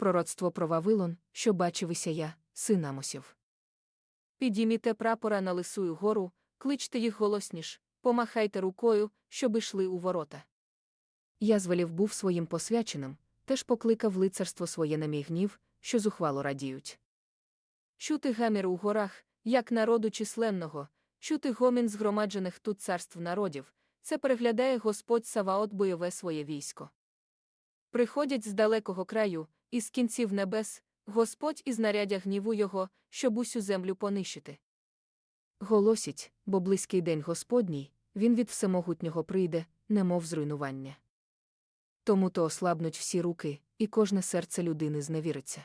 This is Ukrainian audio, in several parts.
пророцтво про Вавилон, що бачив Ісая, син Амосів. Підійміте прапора на лисую гору, кличте їх голосніш, помахайте рукою, щоб ішли у ворота. Я звелів був своїм посвяченим, теж покликав лицарство своє на мій гнів, що зухвало радіють. Чути гамір у горах, як народу численного, чути гомін згромаджених тут царств народів, це переглядає Господь Саваот бойове своє військо. Приходять з далекого краю, із кінців небес, Господь із нарядя гніву його, щоб усю землю понищити. Голосіть, бо близький день Господній, він від всемогутнього прийде, немов зруйнування. Тому то ослабнуть всі руки, і кожне серце людини зневіриться.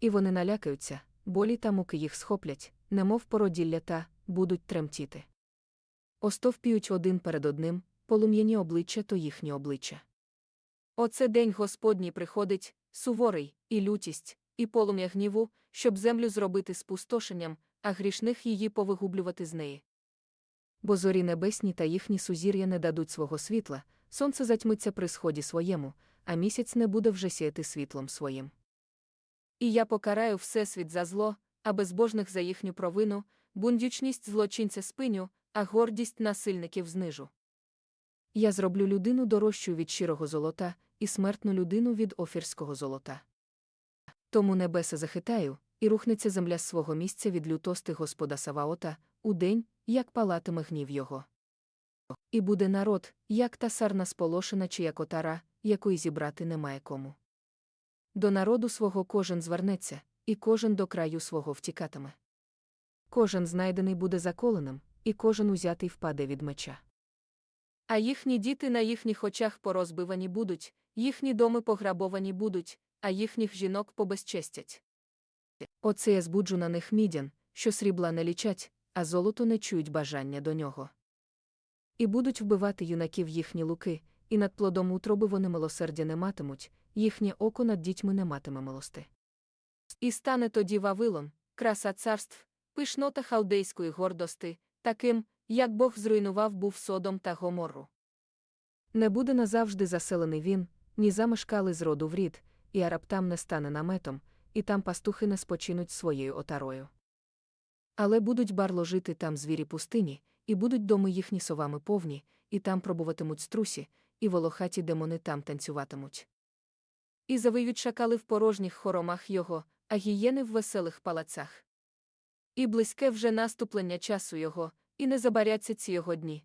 І вони налякаються, болі та муки їх схоплять, немов породілля та будуть тремтіти. Остовпіють один перед одним, полум'яні обличчя то їхні обличчя. Оце день Господній приходить, суворий, і лютість, і полум'я гніву, щоб землю зробити спустошенням, а грішних її повигублювати з неї. Бо зорі небесні та їхні сузір'я не дадуть свого світла, сонце затьмиться при сході своєму, а місяць не буде вже сіяти світлом своїм. І я покараю Всесвіт за зло, а безбожних за їхню провину, бундючність злочинця спиню, а гордість насильників знижу. Я зроблю людину дорожчу від щирого золота, і смертну людину від офірського золота. Тому небеса захитаю, і рухнеться земля з свого місця від лютости Господа Саваота, у день, як палатиме гнів його. І буде народ, як та сарна сполошена чи як отара, якої зібрати немає кому. До народу свого кожен звернеться, і кожен до краю свого втікатиме. Кожен знайдений буде заколеним, і кожен узятий впаде від меча. А їхні діти на їхніх очах порозбивані будуть, їхні доми пограбовані будуть, а їхніх жінок побезчестять. Оце я збуджу на них мідян, що срібла не лічать, а золото не чують бажання до нього. І будуть вбивати юнаків їхні луки, і над плодом утроби вони милосердя не матимуть, їхнє око над дітьми не матиме милости. І стане тоді Вавилон, краса царств, пишнота халдейської гордости, таким, як Бог зруйнував був Содом та Гоморру. Не буде назавжди заселений він, ні замешкали з роду в рід, і араб там не стане наметом, і там пастухи не спочинуть своєю отарою. Але будуть барло жити там звірі пустині, і будуть доми їхні совами повні, і там пробуватимуть струсі, і волохаті демони там танцюватимуть. І завиють шакали в порожніх хоромах його, а гієни в веселих палацах. І близьке вже наступлення часу його, і не забаряться ці його дні,